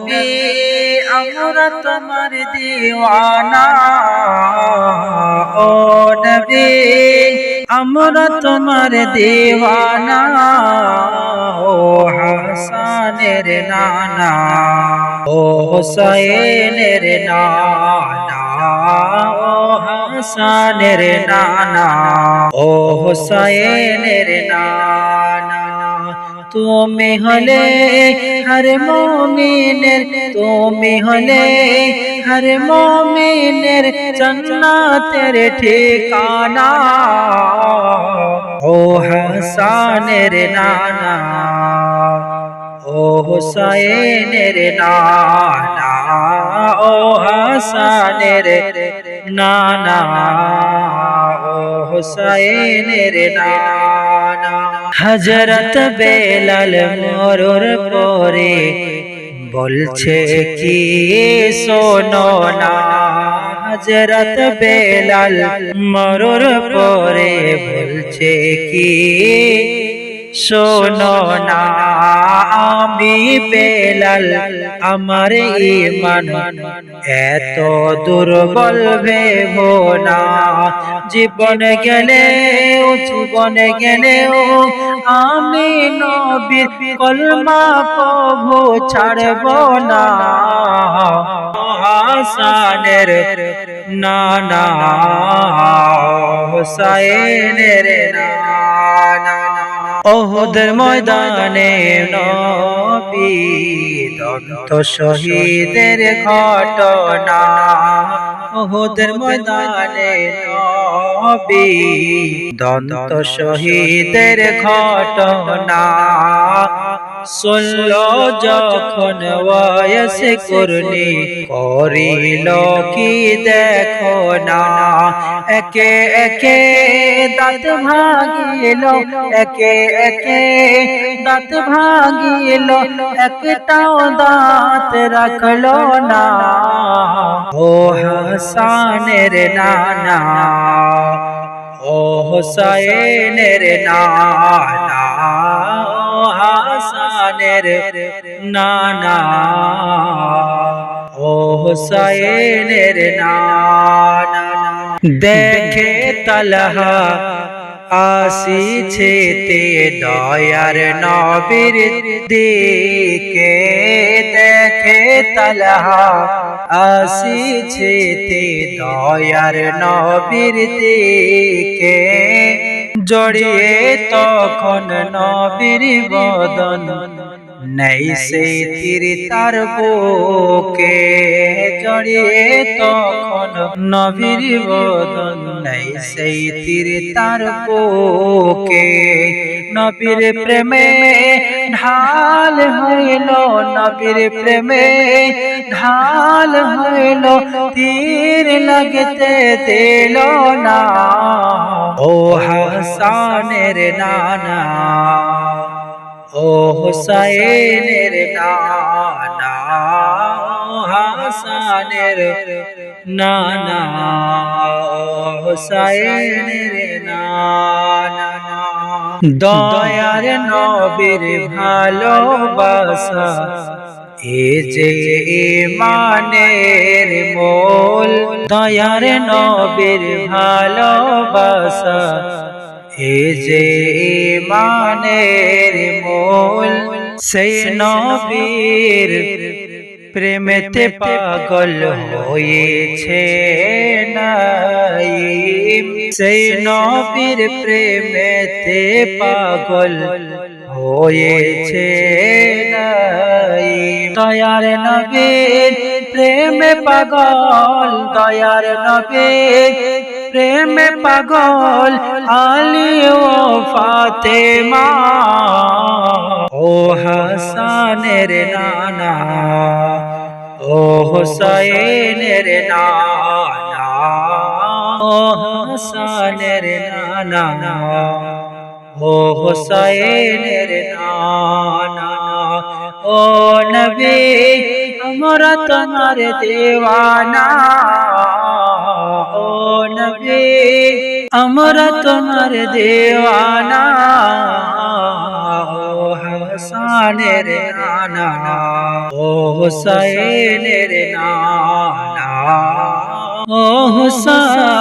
নবী আমরা তোমার দিওয়ানা। ও নবী, আমরা তোমার দিওয়ানা। ও হাসানের নানা। ও হুসাইনের নানা। ও হাসানের নানা। ও হুসাইনের নানা। তুমি হলে হর মোমিনের তুমি হলে হর মোমিনের জন্নাতের ঠিকানা। ও হাসানের নানা ও হুসাইনের নানা। ও হাসানের নানা, ও হুসাইনের নানা। হজরত বেলাল মরুর পরে বলছে, কি শোনো না? হজরত বেলাল মরুর পরে বলছে, কি শোনো না আমি বেলাল আমার ইমান এত দুর্বল ভেব না। জীবন গেলে জীবন গেলেও আমি নবীর কলমা প্রভু ছাড়ব না। হাসানের নানা হোসাইনের নানা। ওহুদের ময়দানে নবী দন্ত শহীদের ঘটনা। ওহদের ময়দানে নবী দন্ত শহীদের ঘটনা। শুনল যখন বয়স করনি করিল কি দেখো না একে একে দাঁত ভাগিল একে একে দাঁত ভাগিল একটাও দাঁত রাখল না ও হাসানের নানা ও হোসাইনের নানা ও হাসানের নানা। ও হোসাইনের নানা। দেখে তালহা আসিছে তে দয়ার নবীর দিকে। দেখে তালহা আসিছে তে দয়ার নবীর দিকে। জড়িয়ে তখন নবীর বদন নেই সে তীর তার বুকে জড়িয়ে তখন নবীর বদন নেই সেই তীর তার বুকে। নবীর প্রেমে ঢাল হইল, নবীর প্রেমে ঢাল হইল, তীর লাগতে দিল না। ও হাসানের নানা ও হুসাইনের নানা, হাসানের নানা, ও হুসাইনের নানা। দয়ার নবীর ভালোবাসা, এ যে ইমানের মোল। দয়ার নবীর ভালোবাসা এ যে ইমানের মোল, সেই নবীর প্রেমেতে পাগল হয়েছে সেই নবীর প্রেমেতে পাগল হয়েছে দয়ার নবীর প্রেমে পাগল, দয়ার নবীর প্রেমে পাগল ও ফাতেমা ও হাসানের নানা ও হোসাইনের নানা ও হাসানের নানা ও হোসাইনের নানা ও নবী আমরা তোমার দেওয়ানা ও নবী আমরা তোমার দেওয়ানা ও হাসানের নানা ও হুসাইনের নানা। ও হুসাইনের